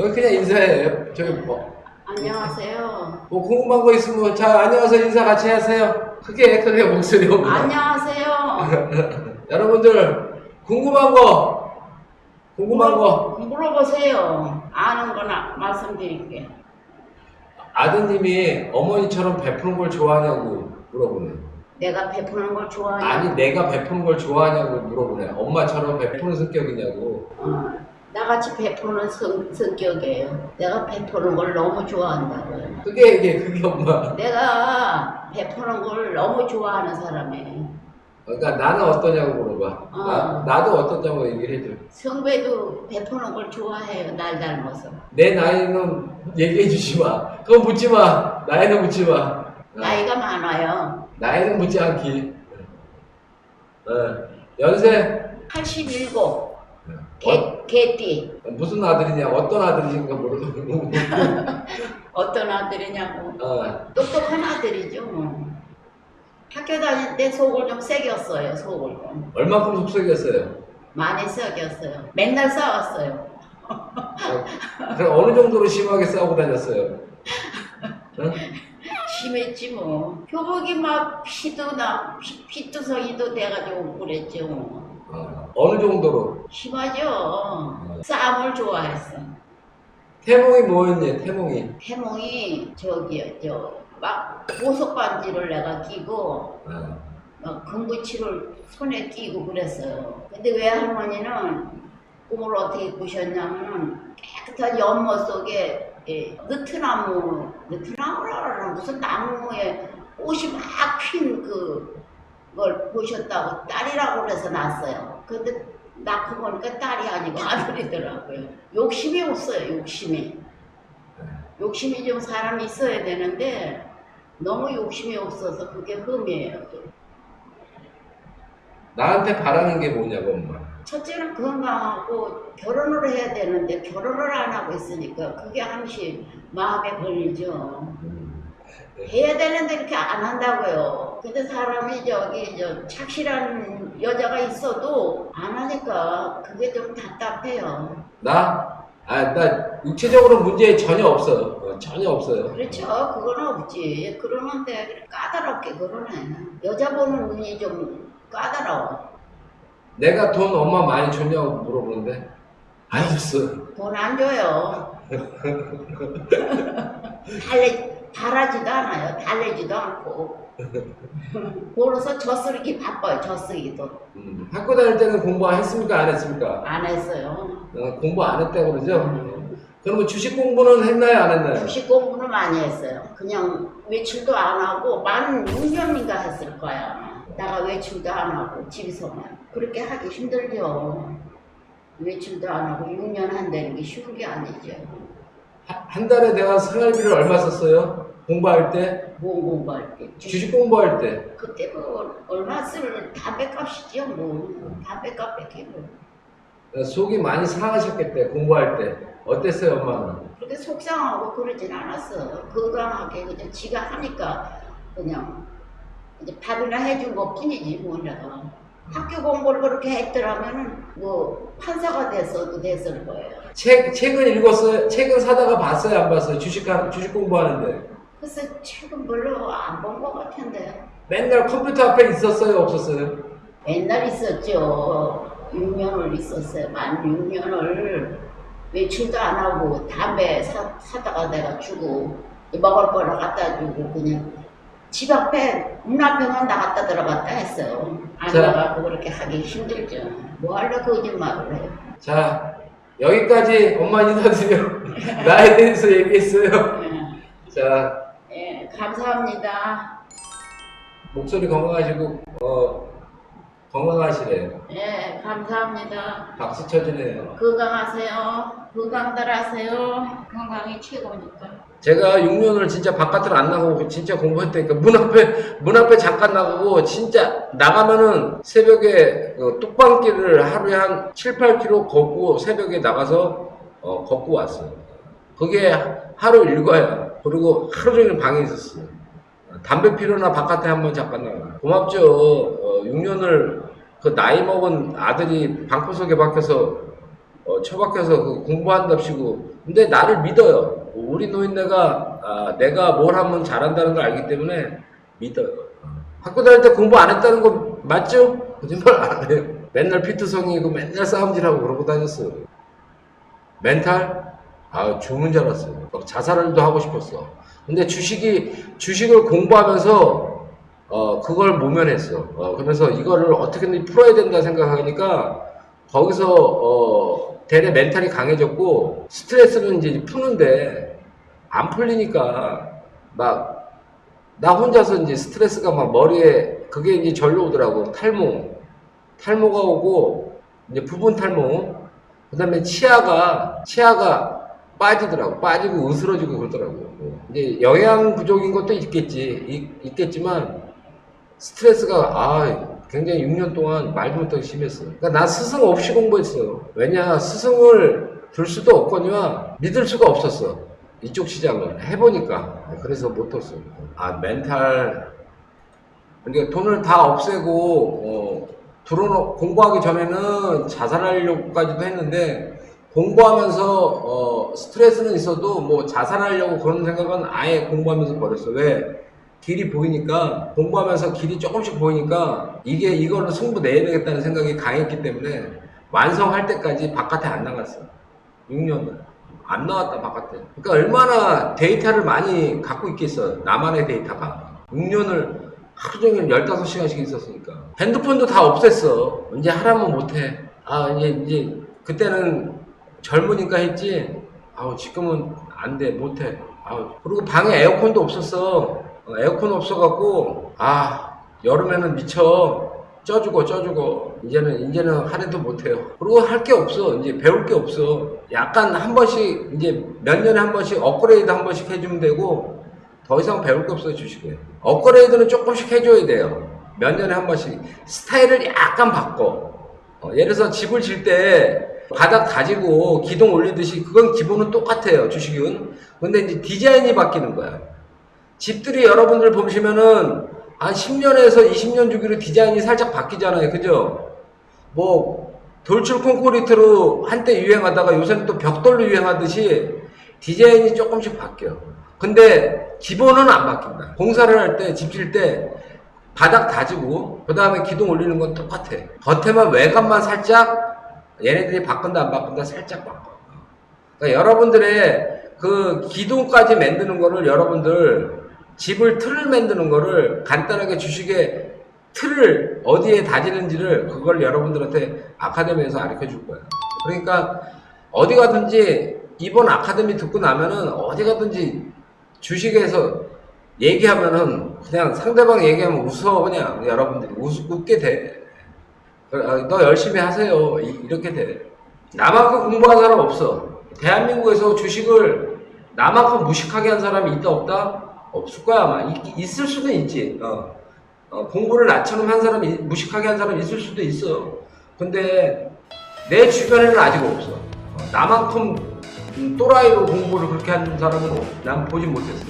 여기 그냥 인사해. 저기 뭐, 안녕하세요. 뭐 궁금한 거 있으면 자 안녕하세요 인사 같이 하세요. 크게 크게 목소리 오고. 안녕하세요. 여러분들 궁금한 거 궁금한 거 물어보세요. 아는 거나 말씀드릴게. 아드님이 어머니처럼 베푸는 걸 좋아하냐고 물어보네. 내가 베푸는 걸 좋아해. 아니 내가 베푸는 걸 좋아하냐고 물어보네. 엄마처럼 베푸는 성격이냐고. 어, 나같이 베푸는 성, 성격이에요. 내가 베푸는 걸 너무 좋아한다고요. 그게 이게 그게 엄마. 내가 베푸는 걸 너무 좋아하는 사람이에요. 그러니까 나는 어떠냐고 물어봐. 어. 나, 나도 어떠냐고 얘기를 해줘. 성배도 베푸는 걸 좋아해요. 날 닮아서. 내 나이는 얘기해 주지 마. 그건 묻지 마. 나이는 묻지 마. 어. 나이가 많아요. 나이는 묻지 않기. 어. 연세 87. 어, 개, 개띠. 무슨 아들이냐, 어떤 아들인가 모르고. 어떤 아들이냐고. 어. 똑똑한 아들이죠. 뭐. 학교 다닐 때 속을 좀 새겼어요. 속을 좀. 얼마큼 속썩였어요? 많이 새겼어요. 맨날 싸웠어요. 어, 그럼 어느 정도로 심하게 싸우고 다녔어요? 어? 심했지 뭐. 교복이 막 피도 나, 피, 피투성이도 돼가지고 그랬죠. 뭐. 어. 어느 정도로? 심하죠. 싸움을 좋아했어. 태몽이 뭐였니? 태몽이. 해몽이 저기요, 저, 막 보석 반지를 내가 끼고 어. 막 금붙이를 손에 끼고 그랬어요. 근데 외할머니는 꿈을 어떻게 꾸셨냐면은 깨끗한 연못 속에 예, 느트나무, 느트나무라는 무슨 나무에 꽃이 막 핀 그, 걸 보셨다고 딸이라고 그래서 낳았어요. 근데 낳고 보니까 딸이 아니고 아들이더라고요. 욕심이 없어요, 욕심이. 욕심이 좀 사람이 있어야 되는데 너무 욕심이 없어서 그게 흠이에요. 나한테 바라는 게 뭐냐고, 엄마. 첫째는 건강하고 결혼을 해야 되는데 결혼을 안 하고 있으니까 그게 항시 마음에 걸리죠. 음. 해야 되는데 이렇게 안 한다고요. 근데 사람이 저기 저 착실한 여자가 있어도 안 하니까 그게 좀 답답해요. 나? 아, 나 육체적으로 문제 전혀 없어. 어, 전혀 없어요. 그렇죠. 그건 없지. 그러는데 까다롭게 그러네. 여자 보는 눈이 좀 까다로워. 내가 돈 엄마 많이 줬냐고 물어보는데 안 줬어. 돈 안 줘요. 달래, 달하지도 않아요. 달래지도 않고. 그래서 젖쓰기 바빠요. 젖쓰기도. 음, 학교 다닐 때는 공부 했습니까? 안 했습니까? 안 했어요. 어, 공부 안 했다고 그러죠? 그러면 주식 공부는 했나요? 안 했나요? 주식 공부는 많이 했어요. 그냥 외출도 안 하고 만 6년인가 했을 거야. 나가 외출도 안 하고 집에서만. 그렇게 하기 힘들죠. 외출도 안 하고 6년 한다는 게 쉬운 게 아니죠. 한, 한 달에 내가 생활비를 얼마 썼어요? 공부할 때? 뭐 공부할 때. 주식 공부할 때? 그때 뭐 얼마 쓸 담배값이죠 뭐 담배값 밖에 뭐 어, 속이 많이 상하셨겠대, 공부할 때. 어땠어요, 엄마는? 그렇게 속상하고 그러진 않았어 건강하게 그냥 지가 하니까 그냥 이제 밥이나 해준 것 뿐이지 뭐 내가 학교 공부를 그렇게 했더라면은 뭐 판사가 됐어도 됐을 거예요 책, 책은 읽었어요? 책은 사다가 봤어요? 안 봤어요? 주식, 하- 주식 공부하는데. 글쎄 책은 별로 안 본 것 같은데 맨날 컴퓨터 앞에 있었어요? 없었어요? 옛날 있었죠 6년을 있었어요 만 6년을 외출도 안 하고 담배 사, 사다가 내가 주고 먹을 거나 갖다 주고 그냥 집 앞에 문 앞에만 나갔다 들어갔다 했어요 안 자. 나가고 그렇게 하기 힘들죠 뭐 하려 거짓말을 해요 자, 여기까지 엄마 인사드려. 나에 대해서 얘기했어요. 예, 자, 예, 감사합니다 목소리 건강하시고, 어, 건강하시래요. 예 감사합니다 박수 쳐주네요. 건강하세요 건강들 하세요 건강이 최고니까 제가 6년을 진짜 바깥으로 안 나가고 진짜 공부했다니까 문 앞에 문 앞에 잠깐 나가고 진짜 나가면은 새벽에 그 뚝방길을 하루에 한 7, 8km 걷고 새벽에 나가서 어, 걷고 왔어요. 그게 하루 일과야. 그리고 하루 종일 방에 있었어요. 담배 피우나 바깥에 한번 잠깐 나가. 고맙죠. 어, 6년을 그 나이 먹은 아들이 방구석에 박혀서 어, 처박혀서 그 공부한답시고 근데 나를 믿어요. 우리 노인네가 아, 내가 뭘 하면 잘한다는 걸 알기 때문에 믿어요. 학교 다닐 때 공부 안 했다는 거 맞죠? 거짓말 안 해요. 맨날 피트성이고 맨날 싸움질하고 그러고 다녔어. 멘탈? 아, 죽는 줄 알았어요. 막 자살도 하고 싶었어. 근데 주식이, 주식을 공부하면서, 어, 그걸 모면했어. 어, 그러면서 이거를 어떻게든 풀어야 된다 생각하니까, 거기서, 어, 대내 멘탈이 강해졌고, 스트레스는 이제 푸는데, 안 풀리니까, 막, 나 혼자서 이제 스트레스가 막 머리에, 그게 이제 절로 오더라고. 탈모. 탈모가 오고, 이제 부분 탈모. 그 다음에 치아가, 치아가 빠지더라고. 빠지고 으스러지고 그러더라고요. 이제 영양 부족인 것도 있겠지. 있, 겠지만 스트레스가, 아, 굉장히 6년 동안 말도 못하게 심했어. 그러니까 나 스승 없이 공부했어. 왜냐, 스승을 들 수도 없거니와 믿을 수가 없었어. 이쪽 시장을 해보니까. 그래서 못 뒀어. 아, 멘탈. 그러니까 돈을 다 없애고, 어, 들어놓, 공부하기 전에는 자살하려고까지도 했는데, 공부하면서, 어, 스트레스는 있어도 뭐 자살하려고 그런 생각은 아예 공부하면서 버렸어. 왜? 길이 보이니까, 공부하면서 길이 조금씩 보이니까, 이게 이걸로 승부 내야 되겠다는 생각이 강했기 때문에, 완성할 때까지 바깥에 안 나갔어. 6년을. 안 나왔다, 바깥에. 그러니까 얼마나 데이터를 많이 갖고 있겠어. 나만의 데이터가. 6년을 하루 종일 15시간씩 있었으니까. 핸드폰도 다 없앴어. 이제 하라면 못해. 아, 이제, 이제, 그때는 젊으니까 했지. 아우, 지금은 안 돼, 못해. 아우. 그리고 방에 에어컨도 없었어. 어, 에어컨 없어갖고, 아, 여름에는 미쳐. 쪄주고 쪄주고 이제는 이제는 하려도 못해요. 그리고 할 게 없어. 이제 배울 게 없어. 약간 한 번씩 이제 몇 년에 한 번씩 업그레이드 한 번씩 해주면 되고 더 이상 배울 게 없어요 주식에. 업그레이드는 조금씩 해줘야 돼요. 몇 년에 한 번씩 스타일을 약간 바꿔. 어, 예를 들어서 집을 질때 바닥 다지고 기둥 올리듯이 그건 기본은 똑같아요 주식은. 근데 이제 디자인이 바뀌는 거야. 집들이 여러분들 보시면은 한 10년에서 20년 주기로 디자인이 살짝 바뀌잖아요. 그죠? 뭐 돌출 콘크리트로 한때 유행하다가 요새는 또 벽돌로 유행하듯이 디자인이 조금씩 바뀌어. 근데 기본은 안 바뀐다. 공사를 할 때, 집 질 때 바닥 다지고 그 다음에 기둥 올리는 건 똑같아. 겉에만 외관만 살짝 얘네들이 바꾼다 안 바꾼다 살짝 바꿔. 그러니까 여러분들의 그 기둥까지 만드는 거를 여러분들 집을 틀을 만드는 거를 간단하게 주식의 틀을 어디에 다지는지를 그걸 여러분들한테 아카데미에서 가르쳐 줄 거예요. 그러니까 어디 가든지 이번 아카데미 듣고 나면은 어디 가든지 주식에서 얘기하면은 그냥 상대방 얘기하면 웃어 그냥 여러분들이 웃, 웃게 돼. 아, 너 열심히 하세요. 이- 이렇게 돼. 나만큼 공부한 사람 없어. 대한민국에서 주식을 나만큼 무식하게 한 사람이 있다 없다? 없을 거야 아마. 있, 있을 수도 있지. 어. 어, 공부를 나처럼 한 사람이 무식하게 한 사람이 있을 수도 있어. 근데 내 주변에는 아직 없어. 어, 나만큼 음, 또라이로 공부를 그렇게 한 사람은 난 보지 못했어.